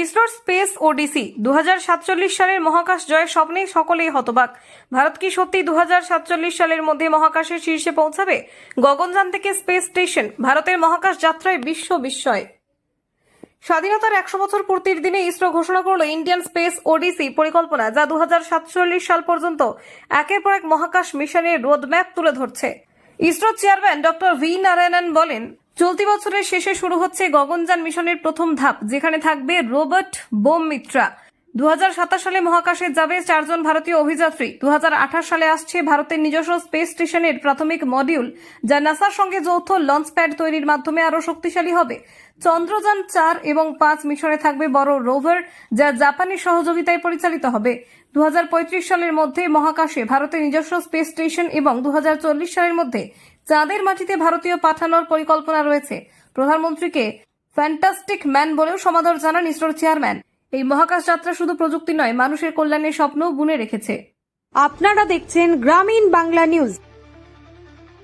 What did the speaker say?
ইসরোর স্পেস ওডিসি দু হাজার সাতচল্লিশ সালের মহাকাশ জয়ের স্বপ্নে সকলেই হতবাক। ভারত কি সত্যি দু হাজার সাতচল্লিশ সালের মধ্যে মহাকাশের শীর্ষে পৌঁছাবে? গগনযান থেকে স্পেস স্টেশন ভারতের মহাকাশ যাত্রায় বিশ্ব বিস্ময়। স্বাধীনতার একশো বছর পূর্তির দিনে ইসরো ঘোষণা করল ইন্ডিয়ান স্পেস ওডিসি পরিকল্পনা, যা দুহাজার সাতচল্লিশ সাল পর্যন্ত একের পর এক মহাকাশ মিশনের রোডম্যাপ তুলে ধরছে। ISRO chairman doctor V Narayanan বলেন, চলতি বছরের শেষে শুরু হচ্ছে গগনযান মিশনের প্রথম ধাপ, যেখানে থাকবে রোবট বোম মিত্রা দু হাজার সাতাশ সালে মহাকাশে যাবে চারজন ভারতীয় অভিযাত্রী। দু হাজার আঠাশ সালে আসছে ভারতের নিজস্ব স্পেস স্টেশনের প্রাথমিক মডিউল, যা নাসার সঙ্গে যৌথ লঞ্চ প্যাড তৈরির মাধ্যমে আরও শক্তিশালী হবে। চন্দ্রযান চার এবং পাঁচ মিশনে থাকবে বড় রোভার, যা জাপানি সহযোগিতায় পরিচালিত হবে। দু হাজার পঁয়ত্রিশ সালের মধ্যে মহাকাশে ভারতের নিজস্ব স্পেস স্টেশন এবং দু হাজার চল্লিশ সালের মধ্যে চাঁদের মাটিতে ভারতীয় পাঠানোর পরিকল্পনা রয়েছে। প্রধানমন্ত্রীকে ফ্যান্টাস্টিক ম্যান বলেও সমাদর জানান ইসরোর চেয়ারম্যান। এই মহাকাশ যাত্রা শুধু প্রযুক্তি নয়, মানুষের কল্যাণের স্বপ্নও বুনে রেখেছে। আপনারা দেখছেন গ্রামীণ বাংলা নিউজ।